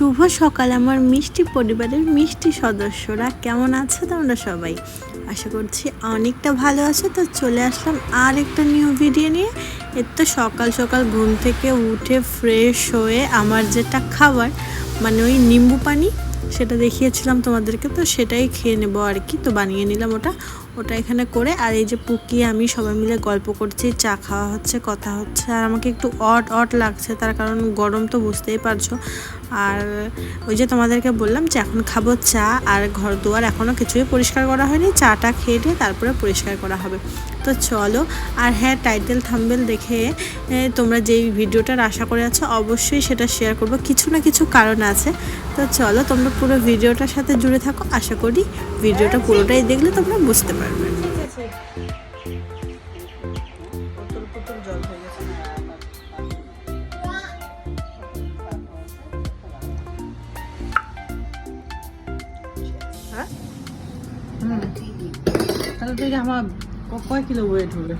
শুভ সকাল, আমার মিষ্টি পরিবারের মিষ্টি সদস্যরা। কেমন আছে তোমরা সবাই? আশা করছি অনেকটা ভালো আছো। তো চলে আসলাম আর একটা নিউ ভিডিও নিয়ে। এর তো সকাল সকাল ঘুম থেকে উঠে ফ্রেশ হয়ে আমার যেটা খাবার মানে ওই নিম্বু পানি, সেটা দেখিয়েছিলাম তোমাদেরকে, তো সেটাই খেয়ে নেব আর কি। তো বানিয়ে নিলাম ওটা। ওটা এখানে করে আর এই যে পুকি, আমি সবাই মিলে গল্প করছি, চা খাওয়া হচ্ছে, কথা হচ্ছে। আর আমাকে একটু অট অট লাগছে, তার কারণ গরম তো বুঝতেই পারছ। আর ওই যে তোমাদেরকে বললাম যে এখন খাব চা, আর ঘর দুয়ার এখনও কিছুই পরিষ্কার করা হয়নি। চাটা খেয়ে দিয়ে তারপরে পরিষ্কার করা হবে। তো চলো, আর হ্যাঁ টাইটেল থাম্বেল দেখে তোমরা যেই ভিডিওটার আশা করে আছো, অবশ্যই সেটা শেয়ার করব। কিছু না কিছু কারণ আছে। তো চলো, তোমরা পুরো ভিডিওটার সাথে জুড়ে থাকো। আশা করি ভিডিওটা পুরোটাই দেখলে তোমরা বুঝতে পারবে তাহলে তুই আমার কয় কিলো ওয়েট হবে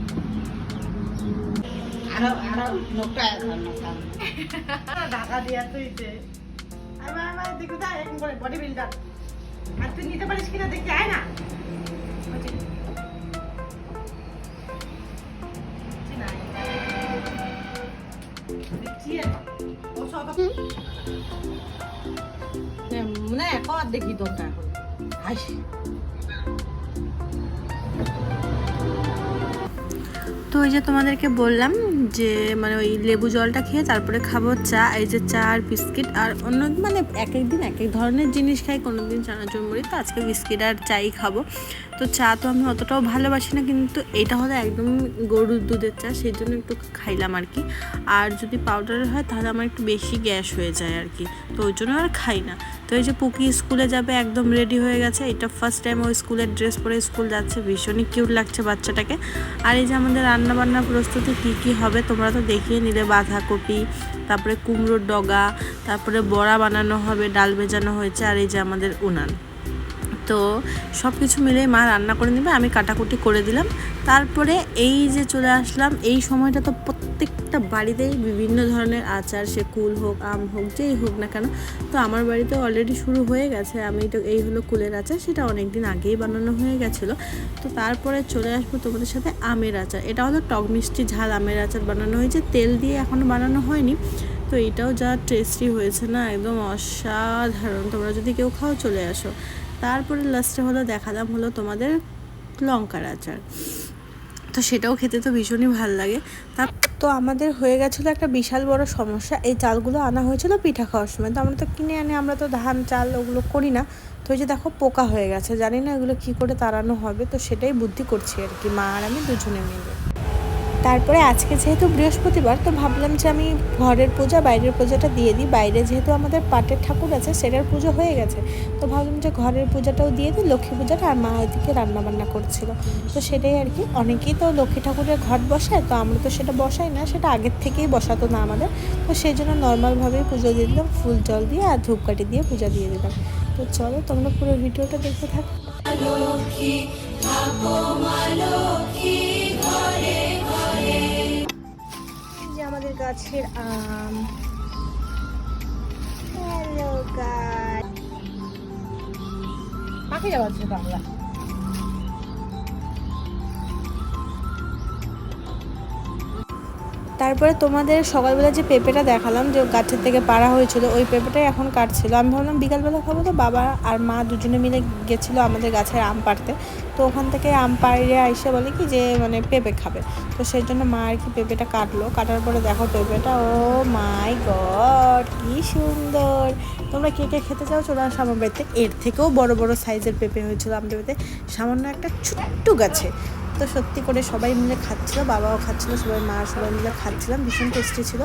ঢাকা দিয়া তুই আমার আমার দেখো বডি বিল্ডার আর তুই নিতে পারিস কিনা দেখতে আয় না। কর দেখি তোরটা এখন। হাসি। তো ওই যে তোমাদেরকে বললাম যে মানে ওই লেবু জলটা খেয়ে তারপরে খাব চা, এই যে চা আর বিস্কিট আর অন্য মানে এক এক দিন এক এক ধরনের জিনিস খাই কোনো দিন চানাচুর মুড়ি, তো আজকে বিস্কিট আর চাই খাব। তো চা তো আমি অতটাও ভালোবাসি না, কিন্তু এটা হলো একদম গরুর দুধের চা, সেই জন্য একটু খাইলাম আর কি। আর যদি পাউডারের হয়, তাহলে আমার একটু বেশি গ্যাস হয়ে যায় আর কি, তো ওই জন্য আর খাই না। তো এই যে পুকি স্কুলে যাবে, একদম রেডি হয়ে গেছে। এটা ফার্স্ট টাইম ও স্কুলের ড্রেস পরে স্কুল যাচ্ছে, ভীষণই কিউট লাগছে বাচ্চাটাকে। আর এই যে আমাদের রান্না বান্না প্রস্তুতি কী কী হবে, তোমরা তো দেখিয়ে নিলে। বাঁধাকপি, তারপরে কুমড়োর ডগা, তারপরে বড়া বানানো হবে, ডাল ভেজানো হয়েছে, আর এই যে আমাদের উনান। তো সব কিছু মিলে মা রান্না করে নেবে, আমি কাটাকুটি করে দিলাম। তারপরে এই যে চলে আসলাম, এই সময়টা তো প্রত্যেকটা বাড়িতেই বিভিন্ন ধরনের আচার, সে কুল হোক, আম হোক, যেই হোক না কেন, তো আমার বাড়িতে অলরেডি শুরু হয়ে গেছে। আমি তো এই হলো কুলের আচার, সেটা অনেক দিন আগেই বানানো হয়ে গেছিল। তো তারপরে চলে আসব তোমাদের সাথে আমের আচার। এটা হলো টক মিষ্টি ঝাল আমের আচার বানানো হয়েছে, তেল দিয়ে এখনও বানানো হয়নি। তো এটাও যা টেস্টি হয়েছে না, একদম অসাধারণ। তোমরা যদি কেউ খাও, চলে আসো। তারপরে লাস্টে হলো দেখালাম হলো তোমাদের লঙ্কার আচার তো সেটাও খেতে তো ভীষণই ভালো লাগে। তা তো আমাদের হয়ে গেছিল একটা বিশাল বড় সমস্যা। এই চালগুলো আনা হয়েছিল পিঠা খাওয়ার সময়। তো আমরা তো কিনে আনি আমরা তো ধান, চাল ওগুলো করি না। তো ওই যে দেখো পোকা হয়ে গেছে। জানি না এগুলো কী করে তাড়ানো হবে। তো সেটাই বুদ্ধি করছি আর কি, মা আর আমি দুজনে মিলে। তারপরে আজকে যেহেতু বৃহস্পতিবার, তো ভাবলাম যে আমি ঘরের পূজা, বাইরের পূজাটা দিয়ে দিই। বাইরে যেহেতু আমাদের পাটের ঠাকুর আছে, সেটার পুজো হয়ে গেছে। তো ভাবলাম যে ঘরের পূজাটাও দিয়ে দিই, লক্ষ্মী পূজাটা, আর মা ওইদিকে রান্নাবান্না করছিল। তো সেটাই আর কি। অনেকেই তো লক্ষ্মী ঠাকুরের ঘট বসায় তো আমরা তো সেটা বসাই না, সেটা আগের থেকেই বসাতো না আমাদের। তো সেই জন্য নর্মালভাবেই পুজো দিয়ে দিলাম, ফুল জল দিয়ে আর ধূপকাঠি দিয়ে পূজা দিয়ে দিলাম। তো চলো, তোমরা পুরো ভিডিওটা দেখতে থাকো। গাছের আম। হ্যালো গাছ পাখি যাওয়াচ্ছে বাংলা? তারপরে তোমাদের সকালবেলা যে পেঁপেটা দেখালাম যে গাছের থেকে পাড়া হয়েছিল, ওই পেঁপেটাই এখন কাটছিল। আমি ভাবলাম বিকালবেলা খাব তো বাবা আর মা দুজনে মিলে গেছিল আমাদের গাছের আম পাড়তে। তো ওখান থেকে আম পাড়িয়ে আইসে বলে কি যে মানে পেঁপে খাবে। তো সেই জন্য মা আর কি পেঁপেটা কাটলো। কাটার পরে দেখো পেঁপেটা, ও মাই গড, কি সুন্দর। তোমরা কে কে খেতে চাও চলে আসো আমার বাড়িতে। এর থেকেও বড় বড় সাইজের পেঁপে হয়েছিল আমাদের বাড়িতে। সামান্য একটা ছোট্ট গাছে। তো সত্যি করে সবাই মিলে খাচ্ছিল, বাবাও খাচ্ছিল, সবাই মা সবাই মিলে খাচ্ছিলাম, ভীষণ টেস্টি ছিল।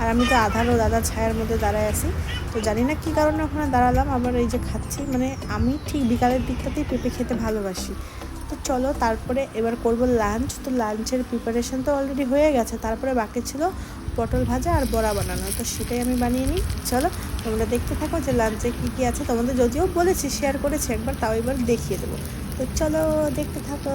আর আমি তো আধার ও দাদা ছায়ার মধ্যে দাঁড়ায় আছি, তো জানি না কী কারণে ওখানে দাঁড়ালাম, আবার এই যে খাচ্ছি মানে আমি ঠিক বিকালের দিকটাতেই পেঁপে খেতে ভালোবাসি। তো চলো তারপরে এবার করব লাঞ্চ তো লাঞ্চের প্রিপারেশন তো অলরেডি হয়ে গেছে, তারপরে বাকি ছিল পটল ভাজা আর বড়া বানানো, তো সেটাই আমি বানিয়ে নিই। চলো তোমরা দেখতে থাকো যে লাঞ্চে কী কী আছে, তোমাদের যদিও বলেছি শেয়ার করেছি একবার, তাও এবার দেখিয়ে দেবো। তো চলো দেখতে থাকো।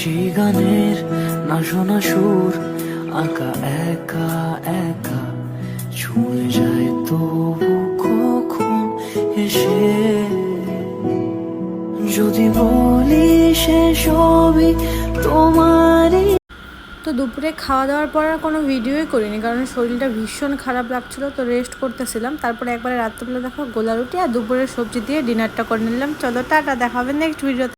সেই গানের না শোনা সুর, আঁকা, একা একা। ছুঁয়ে যায় তবু কখন এসে? যদি বলি সে সবই তোমারই। তো দুপুরে খাওয়া দাওয়ার পর আর কোনো ভিডিওই করিনি, কারণ শরীরটা ভীষণ খারাপ লাগছিল, তো রেস্ট করতেছিলাম। তারপরে একবারে রাত্রেবেলা দেখো গোলা রুটি আর দুপুরের সবজি দিয়ে ডিনারটা করে নিলাম। চলো, টাটা, দেখা হবে নেক্সট ভিডিওতে